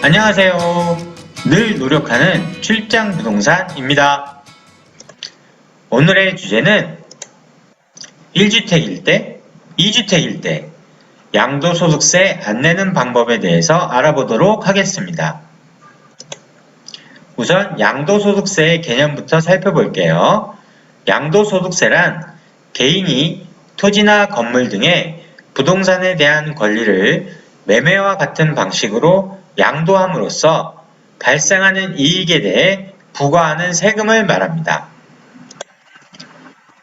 안녕하세요. 늘 노력하는 출장 부동산입니다. 오늘의 주제는 1주택일 때, 2주택일 때 양도소득세 안 내는 방법에 대해서 알아보도록 하겠습니다. 우선 양도소득세의 개념부터 살펴볼게요. 양도소득세란 개인이 토지나 건물 등의 부동산에 대한 권리를 매매와 같은 방식으로 양도함으로써 발생하는 이익에 대해 부과하는 세금을 말합니다.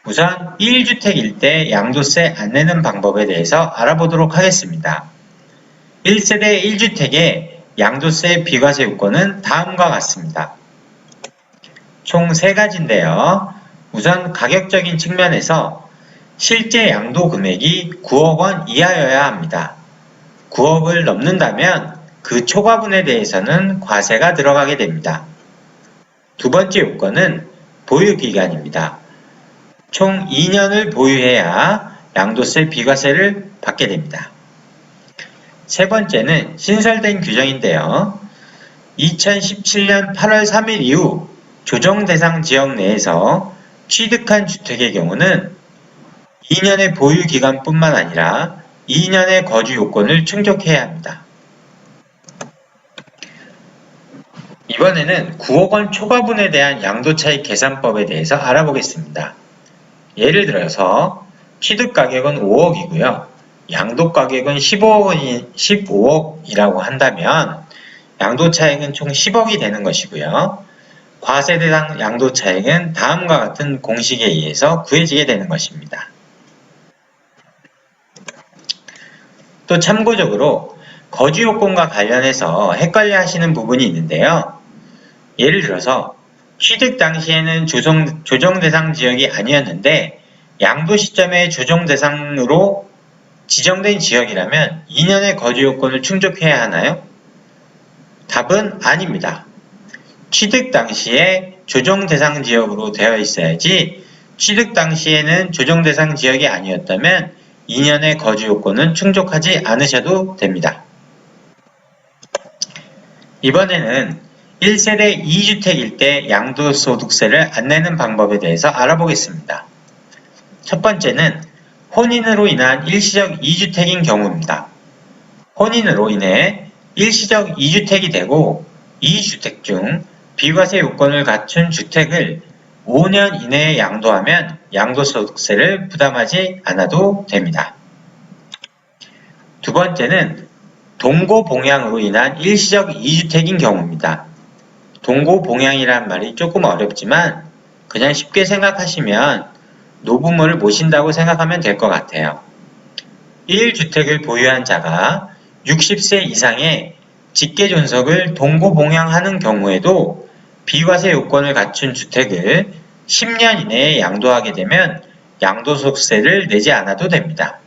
우선 1주택일 때 양도세 안 내는 방법에 대해서 알아보도록 하겠습니다. 1세대 1주택의 양도세 비과세 요건은 다음과 같습니다. 총 3가지인데요. 우선 가격적인 측면에서 실제 양도 금액이 9억 원 이하여야 합니다. 9억을 넘는다면 그 초과분에 대해서는 과세가 들어가게 됩니다. 두 번째 요건은 보유기간입니다. 총 2년을 보유해야 양도세 비과세를 받게 됩니다. 세 번째는 신설된 규정인데요. 2017년 8월 3일 이후 조정 대상 지역 내에서 취득한 주택의 경우는 2년의 보유 기간뿐만 아니라 2년의 거주 요건을 충족해야 합니다. 이번에는 9억 원 초과분에 대한 양도차익 계산법에 대해서 알아보겠습니다. 예를 들어서 취득 가격은 5억이고요. 양도 가격은 15억이, 15억이라고 한다면 양도차익은 총 10억이 되는 것이고요. 과세 대상 양도차익은 다음과 같은 공식에 의해서 구해지게 되는 것입니다. 또 참고적으로 거주 요건과 관련해서 헷갈려 하시는 부분이 있는데요. 예를 들어서 취득 당시에는 조정, 조정 대상 지역이 아니었는데 양도 시점에 조정 대상으로 지정된 지역이라면 2년의 거주 요건을 충족해야 하나요? 답은 아닙니다. 취득 당시에 조정 대상 지역으로 되어 있어야지 취득 당시에는 조정 대상 지역이 아니었다면 2년의 거주 요건은 충족하지 않으셔도 됩니다. 이번에는 1세대 2주택일 때 양도소득세를 안 내는 방법에 대해서 알아보겠습니다. 첫 번째는 혼인으로 인한 일시적 2주택인 경우입니다. 혼인으로 인해 일시적 2주택이 되고 2주택 중 비과세 요건을 갖춘 주택을 5년 이내에 양도하면 양도소득세를 부담하지 않아도 됩니다. 두 번째는 동고봉양으로 인한 일시적 2주택인 경우입니다. 동고봉양이란 말이 조금 어렵지만 그냥 쉽게 생각하시면 노부모를 모신다고 생각하면 될 것 같아요. 1주택을 보유한 자가 60세 이상의 직계존속을 동고봉양하는 경우에도 비과세 요건을 갖춘 주택을 10년 이내에 양도하게 되면 양도소득세를 내지 않아도 됩니다.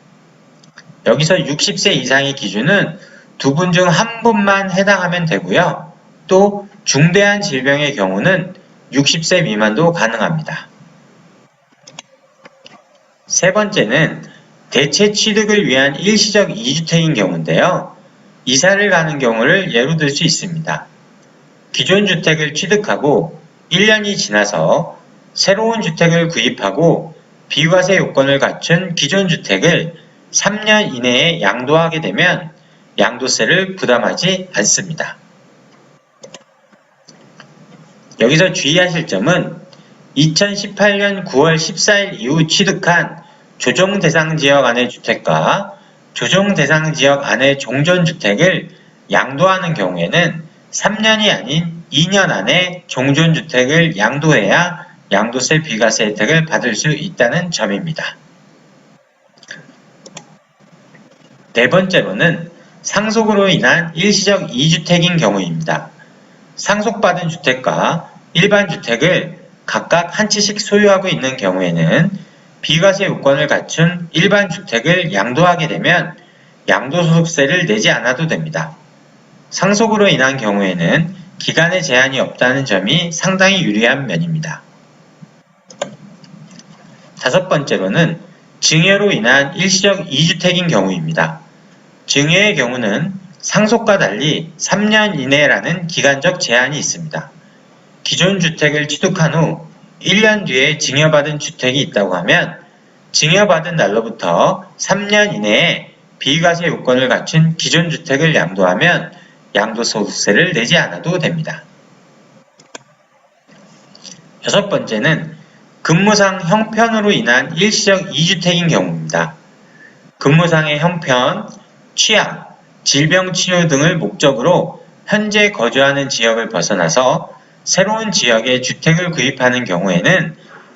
여기서 60세 이상의 기준은 두 분 중 한 분만 해당하면 되고요. 또 중대한 질병의 경우는 60세 미만도 가능합니다. 세 번째는 대체 취득을 위한 일시적 2주택인 경우인데요. 이사를 가는 경우를 예로 들 수 있습니다. 기존 주택을 취득하고 1년이 지나서 새로운 주택을 구입하고 비과세 요건을 갖춘 기존 주택을 3년 이내에 양도하게 되면 양도세를 부담하지 않습니다. 여기서 주의하실 점은 2018년 9월 14일 이후 취득한 조정 대상 지역 안의 주택과 조정 대상 지역 안의 종전 주택을 양도하는 경우에는 3년이 아닌 2년 안에 종전 주택을 양도해야 양도세 비과세 혜택을 받을 수 있다는 점입니다. 네 번째로는 상속으로 인한 일시적 2주택인 경우입니다. 상속받은 주택과 일반 주택을 각각 한 채씩 소유하고 있는 경우에는 비과세 요건을 갖춘 일반 주택을 양도하게 되면 양도소득세를 내지 않아도 됩니다. 상속으로 인한 경우에는 기간의 제한이 없다는 점이 상당히 유리한 면입니다. 다섯 번째로는 증여로 인한 일시적 2주택인 경우입니다. 증여의 경우는 상속과 달리 3년 이내라는 기간적 제한이 있습니다. 기존 주택을 취득한 후 1년 뒤에 증여받은 주택이 있다고 하면 증여받은 날로부터 3년 이내에 비과세 요건을 갖춘 기존 주택을 양도하면 양도소득세를 내지 않아도 됩니다. 여섯 번째는 근무상 형편으로 인한 일시적 이주택인 경우입니다. 근무상의 형편, 취약, 질병 치료 등을 목적으로 현재 거주하는 지역을 벗어나서 새로운 지역에 주택을 구입하는 경우에는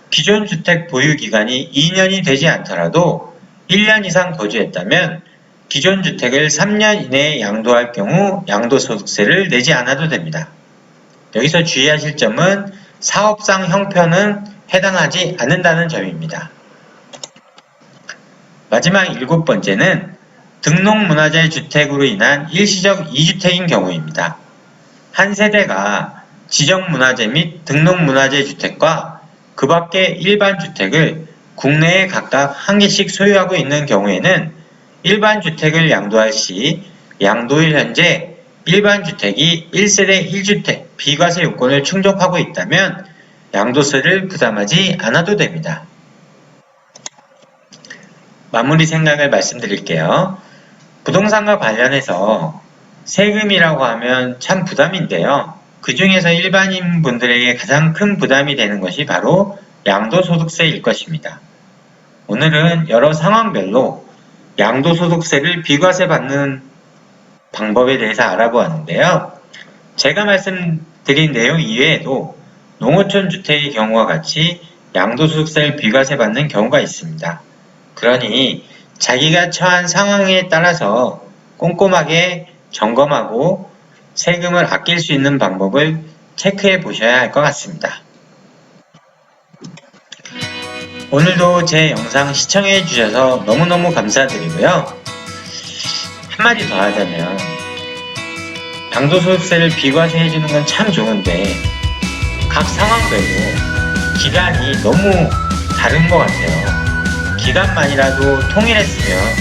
기존 주택 보유 기간이 2년이 되지 않더라도 1년 이상 거주했다면 기존 주택을 3년 이내에 양도할 경우 양도소득세를 내지 않아도 됩니다. 여기서 주의하실 점은 사업상 형편은 해당하지 않는다는 점입니다. 마지막 일곱 번째는 등록문화재 주택으로 인한 일시적 이주택인 경우입니다. 한 세대가 지정문화재 및 등록문화재 주택과 그 밖의 일반 주택을 국내에 각각 한 개씩 소유하고 있는 경우에는 일반 주택을 양도할 시 양도일 현재 일반 주택이 1세대 1주택 비과세 요건을 충족하고 있다면 양도세를 부담하지 않아도 됩니다. 마무리 생각을 말씀드릴게요. 부동산과 관련해서 세금이라고 하면 참 부담인데요. 그 중에서 일반인 분들에게 가장 큰 부담이 되는 것이 바로 양도소득세일 것입니다. 오늘은 여러 상황별로 양도소득세를 비과세 받는 방법에 대해서 알아보았는데요. 제가 말씀드린 내용 이외에도 농어촌 주택의 경우와 같이 양도소득세를 비과세 받는 경우가 있습니다. 그러니 자기가 처한 상황에 따라서 꼼꼼하게 점검하고 세금을 아낄 수 있는 방법을 체크해 보셔야 할 것 같습니다. 오늘도 제 영상 시청해 주셔서 너무너무 감사드리고요. 한마디 더 하자면 양도소득세를 비과세 해 주는 건 참 좋은데 각 상황별로 기간이 너무 다른 것 같아요. 기간만이라도 통일했으면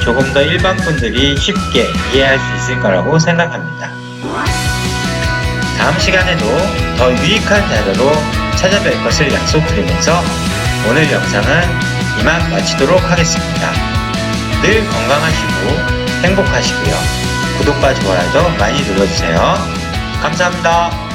조금 더 일반 분들이 쉽게 이해할 수 있을 거라고 생각합니다. 다음 시간에도 더 유익한 자료로 찾아뵐 것을 약속드리면서 오늘 영상은 이만 마치도록 하겠습니다. 늘 건강하시고 행복하시고요. 구독과 좋아요도 많이 눌러주세요. 감사합니다.